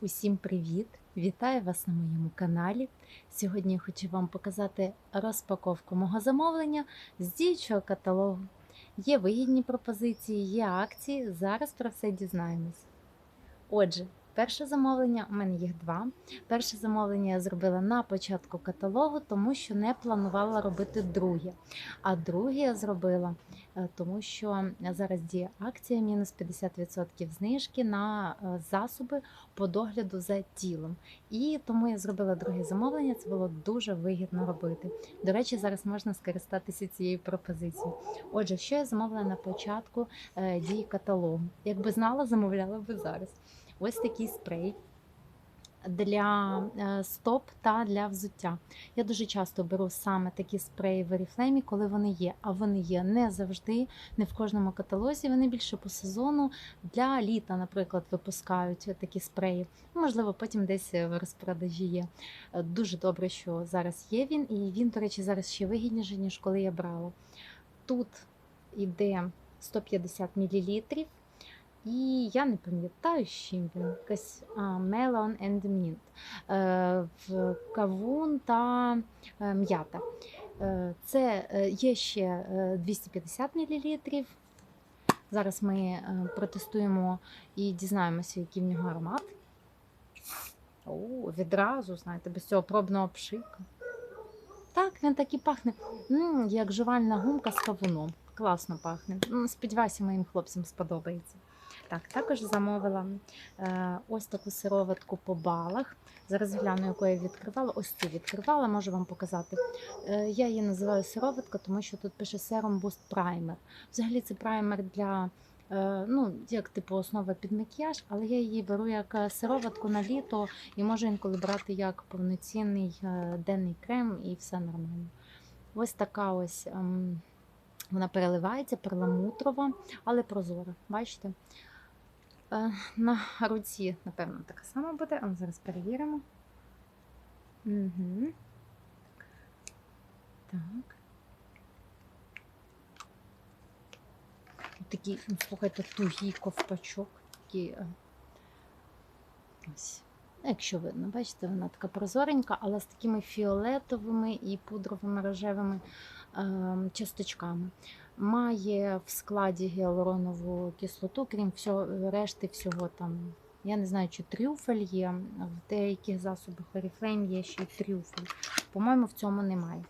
Усім привіт! Вітаю вас на моєму каналі. Сьогодні я хочу вам показати розпаковку мого замовлення з діючого каталогу. Є вигідні пропозиції, є акції. Зараз про все дізнаємось. Отже, перше замовлення у мене їх два. Перше замовлення я зробила на початку каталогу, тому що не планувала робити друге. А друге я зробила, е, тому що зараз діє акція мінус 50% знижки на е, засоби по догляду за тілом. І тому я зробила друге замовлення. Це було дуже вигідно робити. До речі, зараз можна скористатися цією пропозицією. Отже, що я замовила на початку е, дії каталогу? Якби знала, замовляла би зараз. Ось такий спрей. Для е, стоп та для взуття. Я дуже часто беру саме такі спреї в Oriflame, коли вони є. А вони є не завжди, не в кожному каталозі. Вони більше по сезону. Для літа, наприклад, випускають такі спреї. Можливо, потім десь в розпродажі є. Е, Дуже добре, що зараз є він, і він, до речі, зараз ще вигідніше, ніж коли я брала. Тут іде 150 мл. І я не пам'ятаю, з чим він якась а, Melon and Mint. Е, в кавун та е, м'ята. Е, це є ще е, 250 мл. Зараз ми протестуємо і дізнаємося, який в нього аромат. О, відразу, знаєте, без цього пробного пшика. Так, він так і пахне, М, як жувальна гумка з кавуном. Класно пахне. Сподіваюся, моїм хлопцям сподобається. Так, також замовила е, ось таку сироватку по балах. Зараз гляну, яку я відкривала. Ось цю відкривала, можу вам показати. Е, я її називаю сироватка, тому що тут пише Serum Boost Primer. Взагалі це праймер для, е, ну, як типу основа під макіяж, але я її беру як е, сироватку на літо і можу інколи брати як повноцінний е, денний крем і все нормально. Ось така ось. ем, вона переливається, перламутрова, але прозора. Бачите? Е, На руці, напевно, така сама буде, але зараз перевіримо. Угу. Так. Такий, ну, слухайте, тугий ковпачок. Такий, е, ось. Ну, Якщо видно, бачите, вона така прозоренька, але з такими фіолетовими і пудровими рожевими е, часточками. Має в складі гіалуронову кислоту, крім всього, решти всього там. Я не знаю, чи трюфель є. В деяких засобах Oriflame є ще й трюфель. По-моєму, в цьому немає.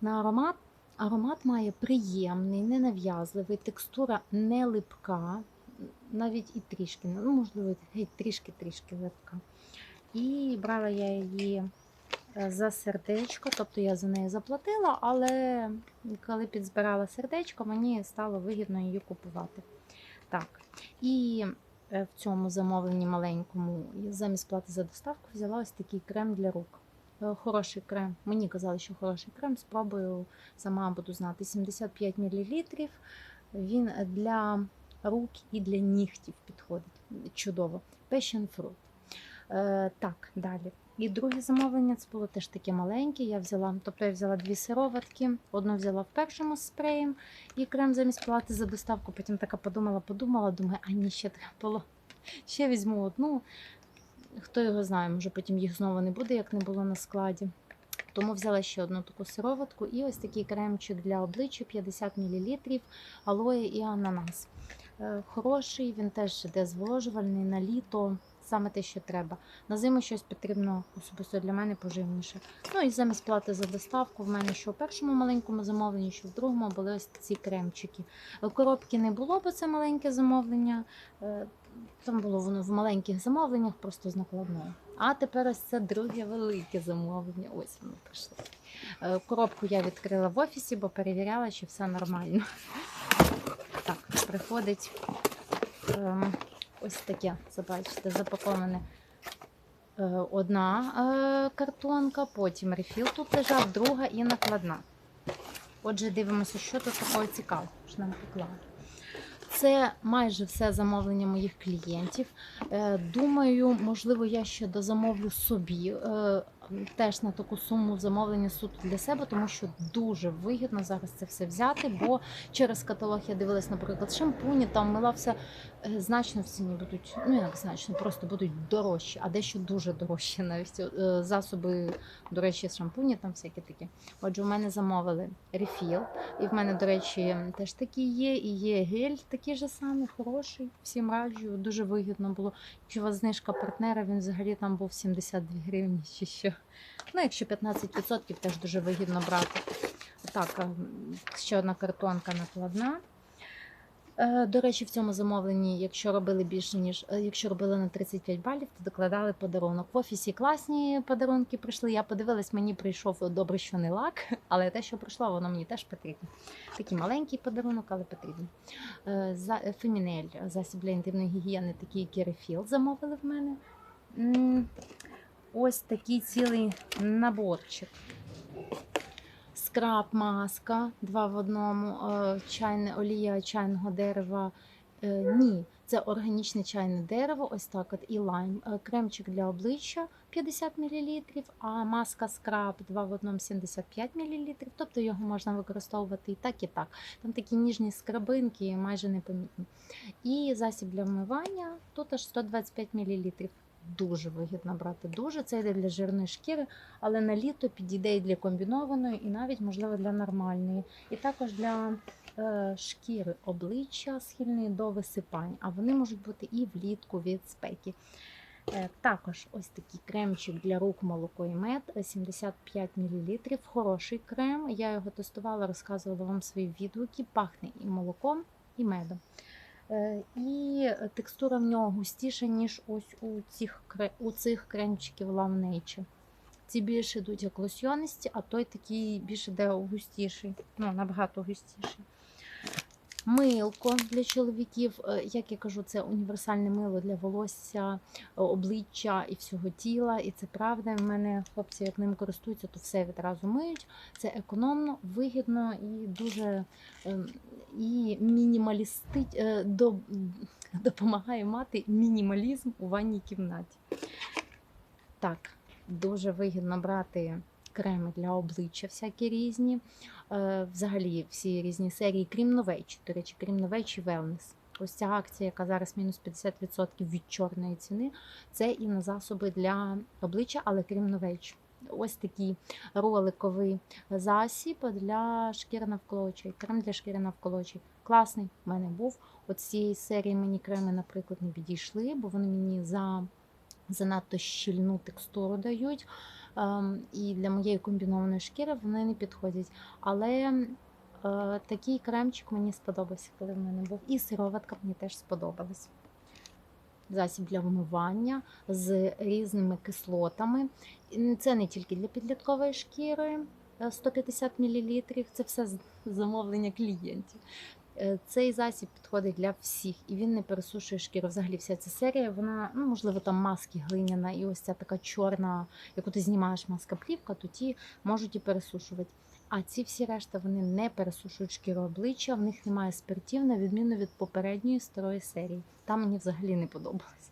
На аромат аромат має приємний, ненав'язливий, текстура не липка, навіть і трішки, ну, можливо, трішки-трішки липка. І брала я її за сердечко, тобто я за неї заплатила, але коли підзбирала сердечко, мені стало вигідно її купувати. Так, і е, в цьому замовленні маленькому замість плати за доставку взяла ось такий крем для рук. Е, Хороший крем. Мені казали, що хороший крем. Спробую сама буду знати. 75 мл. Він для рук і для нігтів підходить. Чудово. Passion fruit. Е, так, далі. І друге замовлення це було теж таке маленьке. Я взяла, тобто я взяла дві сироватки, одну взяла в першому спреєм і крем замість плати за доставку. Потім така подумала, подумала, думаю, а ні, ще треба було. Ще візьму одну. Хто його знає, може потім їх знову не буде, як не було на складі. Тому взяла ще одну таку сироватку і ось такий кремчик для обличчя 50 мл алоє і ананас. Е, Хороший, він теж іде зволожувальний на літо, саме те, що треба. На зиму щось потрібно особисто для мене поживніше. Ну і замість плати за доставку, в мене що в першому маленькому замовленні, що в другому були ось ці кремчики. Е, Коробки не було, бо це маленьке замовлення. Е, Там було воно в маленьких замовленнях, просто з накладною. А тепер ось це друге велике замовлення. Ось воно прийшло. Е, Коробку я відкрила в офісі, бо перевіряла, чи все нормально. Так, приходить ем, ось таке, забачите, запаковане е, одна е, картонка, потім рефіл тут лежав, друга і накладна. Отже, дивимося, що тут такого цікавого, що нам поклали. Це майже все замовлення моїх клієнтів. Е, Думаю, можливо, я ще дозамовлю собі теж на таку суму замовлення суто для себе, тому що дуже вигідно зараз це все взяти. Бо через каталог я дивилась, наприклад, шампуні, там мила все е, значно в ціні будуть. Ну як значно, просто будуть дорожчі, а дещо дуже дорожчі навіть Е, засоби, до речі, шампуні там всякі такі. Отже, у мене замовили рефіл, і в мене, до речі, теж такі є. І є гель такий же самий, хороший. Всім раджу, дуже вигідно було. Якщо у вас знижка партнера, він взагалі там був 72 гривні чи що. Ну, якщо 15%, теж дуже вигідно брати. Так, ще одна картонка накладна. Е, До речі, в цьому замовленні, якщо робили більше ніж е, якщо робили на 35 балів, то докладали подарунок. В офісі класні подарунки прийшли. Я подивилась, мені прийшов добре, що не лак, але те, що прийшло, воно мені теж потрібно. Такий маленький подарунок, але потрібен. Е, Фемінель, засіб для інтимної гігієни, такий і замовили в мене. Ось такий цілий наборчик. Скраб, маска, два в одному, е, чайне олія чайного дерева. Е, Ні, це органічне чайне дерево, ось так от і лайм. Е, Кремчик для обличчя 50 мл, а маска скраб 2 в одному 75 мл. Тобто його можна використовувати і так, і так. Там такі ніжні скрабинки, майже непомітні. І засіб для вмивання тут аж 125 мл. Дуже вигідно брати. Дуже це йде для жирної шкіри, але на літо підійде і для комбінованої, і навіть, можливо, для нормальної. І також для е, шкіри обличчя схильної до висипань, а вони можуть бути і влітку від спеки. Е, також ось такий кремчик для рук молоко і мед е, 75 мл. Хороший крем. Я його тестувала, розказувала вам свої відгуки. Пахне і молоком, і медом. Е, І текстура в нього густіша, ніж ось у цих, у цих кремчиків Love Ці більше йдуть як лосьйонисті, а той такий більше де густіший, ну, набагато густіший. Милко для чоловіків, Е, як я кажу, це універсальне мило для волосся, е, обличчя і всього тіла. І це правда. В мене хлопці, як ним користуються, то все відразу миють. Це економно, вигідно і дуже ем, і мінімалісти... е, до... допомагає мати мінімалізм у ванній кімнаті. Так, дуже вигідно брати креми для обличчя, всякі різні. Е, Взагалі всі різні серії, крім новечі. До речі, крім новечі Wellness. Ось ця акція, яка зараз мінус 50% від чорної ціни, це і на засоби для обличчя, але крім новечі. Ось такий роликовий засіб для шкіри навколо очей. Крем для шкіри навколо очей. Класний в мене був. От цієї серії мені креми, наприклад, не підійшли, бо вони мені за занадто щільну текстуру дають. Ем, і для моєї комбінованої шкіри вони не підходять. Але е, такий кремчик мені сподобався, коли в мене був. І сироватка мені теж сподобалась. Засіб для вмивання з різними кислотами. Це не тільки для підліткової шкіри е, 150 мл, це все замовлення клієнтів. Е, Цей засіб підходить для всіх і він не пересушує шкіру. Взагалі, вся ця серія, вона, ну, можливо, там маски глиняна, і ось ця така чорна, яку ти знімаєш маска плівка, то ті можуть і пересушувати. А ці всі решта вони не пересушують шкіру обличчя, в них немає спиртів, на відміну від попередньої старої серії. Там мені взагалі не подобалось.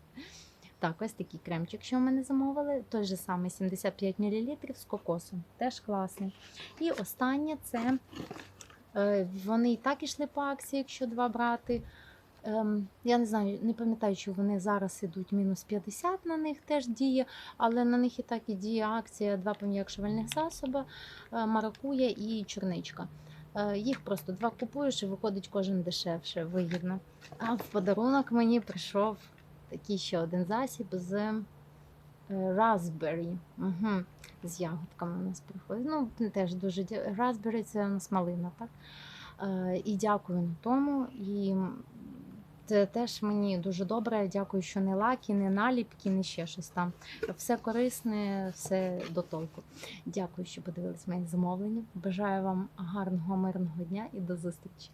Так, ось такий кремчик, що в мене замовили. Той же самий 75 мл з кокосом. Теж класний. І останнє це Вони і так ішли по акції, якщо два брати. Ем, Я не знаю, не пам'ятаю, чи вони зараз ідуть мінус 50 на них теж діє, але на них і так і діє акція два пом'якшувальних засоби, е, маракуя і чорничка. Е, Їх просто два купуєш і виходить кожен дешевше, вигідно. А в подарунок мені прийшов такий ще один засіб з е, Raspberry. Угу. З ягодками у нас приходить. Ну, теж дуже Raspberry це у нас малина, так? Е, І дякую на тому. І це теж мені дуже добре. Дякую, що не лаки, не наліпки, не ще щось там. Все корисне, все до толку. Дякую, що подивились моє замовлення. Бажаю вам гарного, мирного дня і до зустрічі.